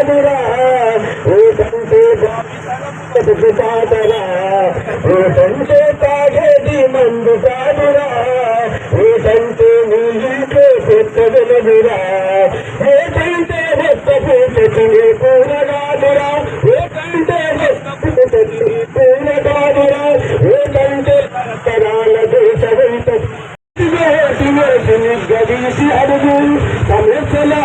अधूरा है। एक हमसे पिता तेरा एक हमसे काढ़े दी मंद का अधूरा है। एक हमसे नीली के पुत्र अधूरा है। एक हमसे भक्त पुत्र किए पूरा अधूरा एक हमसे भक्त पुत्र किए पूरा अधूरा एक हमसे करा लगे सभी तक यह सिंह सिंह गरीसी अर्जुन हमें चला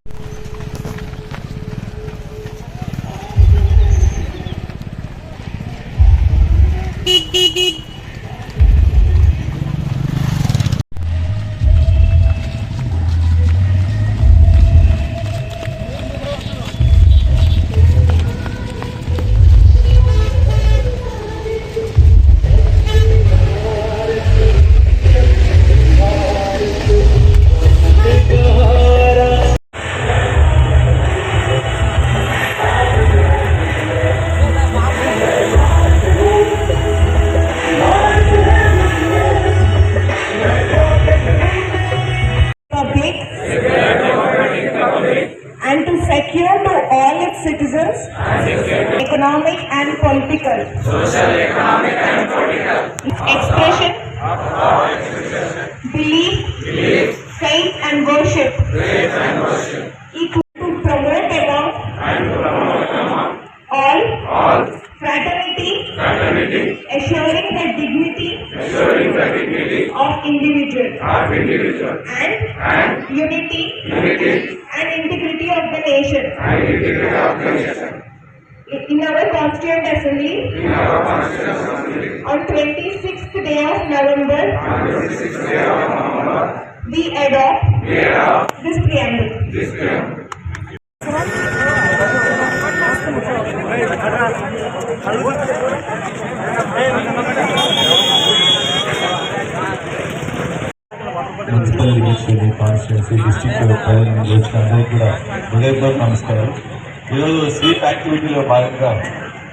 reasons economic and political. Social economic and political. Expression belief belief. faith and worship. Faith and worship. Equal to promote among and promote among all all. fraternity fraternity. assuring the dignity assuring the dignity of individual. of individual. And and unity. unity. In our constituent assembly, on 26th day of November, we adopt, this preamble. Municipal లిమిట్స్లోని constituency district ప్రజల వచ్చిన అందరికీ కూడా హృదయపూర్వక నమస్కారం. ఈరోజు sweep యాక్టివిటీలో భాగంగా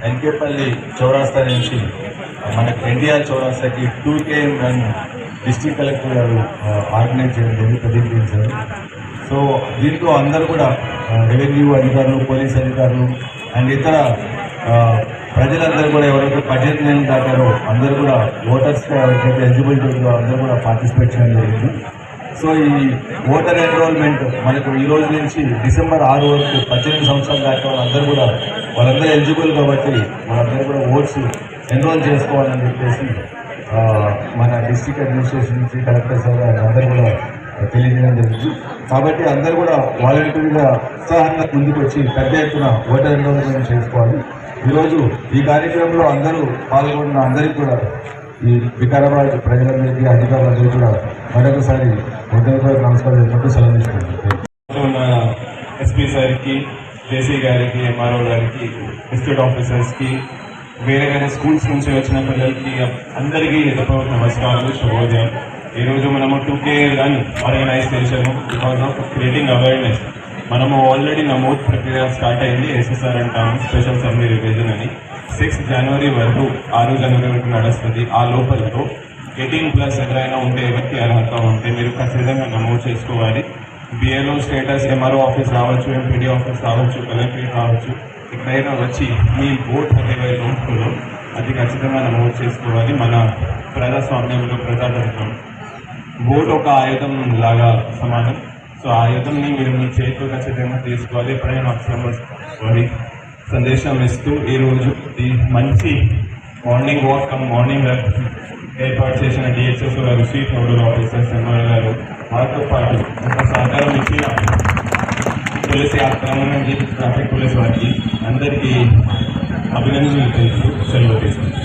ఎన్కేపల్లి చౌరాస్తా నుంచి మనకి NTR చౌరాస్తాకి two KM run district collector గారు ఆర్గనైజ్ చేయడం జరిగింది ప్రతినిధించారు సో దీంట్లో అందరూ కూడా రెవెన్యూ అధికారులు పోలీస్ అధికారులు అండ్ ఇతర ప్రజలందరూ కూడా ఎవరైతే బడ్జెట్ నేను దాటారో అందరూ కూడా ఓటర్స్గా ఎవరికైతే ఎలిజిబిలిటీ ఉందో అందరూ కూడా పార్టిసిపేట్ చేయడం జరిగింది. సో ఈ ఓటర్ ఎన్రోల్మెంట్ మనకు ఈ రోజు నుంచి డిసెంబర్ ఆరు వరకు పద్దెనిమిది సంవత్సరాలు దాకా వాళ్ళందరూ కూడా వాళ్ళందరూ ఎలిజిబుల్ కాబట్టి వాళ్ళందరూ కూడా ఓట్స్ ఎన్రోల్ చేసుకోవాలని చెప్పేసి మన డిస్ట్రిక్ట్ అడ్మినిస్ట్రేషన్ నుంచి కలెక్టర్ సార్ అందరూ కూడా తెలియజేయడం జరిగింది. కాబట్టి అందరూ కూడా వాలంటీర్గా ఉత్సాహంగా ముందుకు వచ్చి పెద్ద ఎత్తున ఓటర్ చేసుకోవాలి. ఈరోజు ఈ కార్యక్రమంలో అందరూ పాల్గొన్న అందరికీ కూడా ఈ వికారాబాద్ ప్రజలందరికీ అధికారులందరికీ కూడా మరొకసారి హృదయపూర్వక నమస్కారం చెప్పినట్టు సెలవు తీసుకుంటున్నాను. ఎస్పీ సార్కి జేసీ గారికి ఎంఆర్ఓ గారికి డిస్ట్రిక్ట్ ఆఫీసర్స్కి వేరే వేరే స్కూల్స్ నుంచి వచ్చిన పిల్లలకి అందరికీ హృదయపూర్వక నమస్కారాలు శుభోదయం. ఈరోజు మనము టూకే రన్ ఆర్గనైజ్ చేశాము బికాస్ ఆఫ్ క్రియేటింగ్ అవేర్నెస్ మనము ఆల్రెడీ నమోదు ప్రక్రియ స్టార్ట్ అయింది ఎస్ఎస్ఆర్ అంటాము స్పెషల్ సమ్లీ రివిజన్ అని. సిక్స్ జనవరి వరకు ఆరు జనవరి వరకు నడుస్తుంది. ఆ లోపలలో ఎయిటీన్ ప్లస్ ఎవరైనా ఉంటే ఎవరికి అర్హత ఉంటే మీరు ఖచ్చితంగా నమోదు చేసుకోవాలి. బిఎల్ఓ స్టేటస్ ఎంఆర్ఓ ఆఫీస్ రావచ్చు ఎంపీడీ ఆఫీస్ రావచ్చు కలెక్టరేట్ రావచ్చు. ఎక్కడైనా వచ్చి మీ ఓట్ ఏవైతే ఉంటుందో అది ఖచ్చితంగా నమోదు చేసుకోవాలి. మన ప్రజాస్వామ్యంలో ప్రజాతంత్రం బోట్ ఒక ఆయుధం లాగా సమానం. సో ఆయుధంని మీరు మీ చేతిలో ఖచ్చితంగా తీసుకోవాలి. ఎప్పుడైనా అక్షరం వారి సందేశం ఇస్తూ ఈరోజు ఈ మంచి మార్నింగ్ వాక్ కమ్ మార్నింగ్ ఏర్పాటు చేసిన డిహెచ్ఎస్ గారు చీఫ్ నోడల్ ఆఫీసర్స్ ఎంఆర్ గారు వారితో పాటు ఒక సహకారం ఇచ్చిన పోలీస్ ఆక్రమణ ట్రాఫిక్ పోలీస్ వారికి అందరికీ అభినందనలు తెలుసు సెలవు తీసుకుంటారు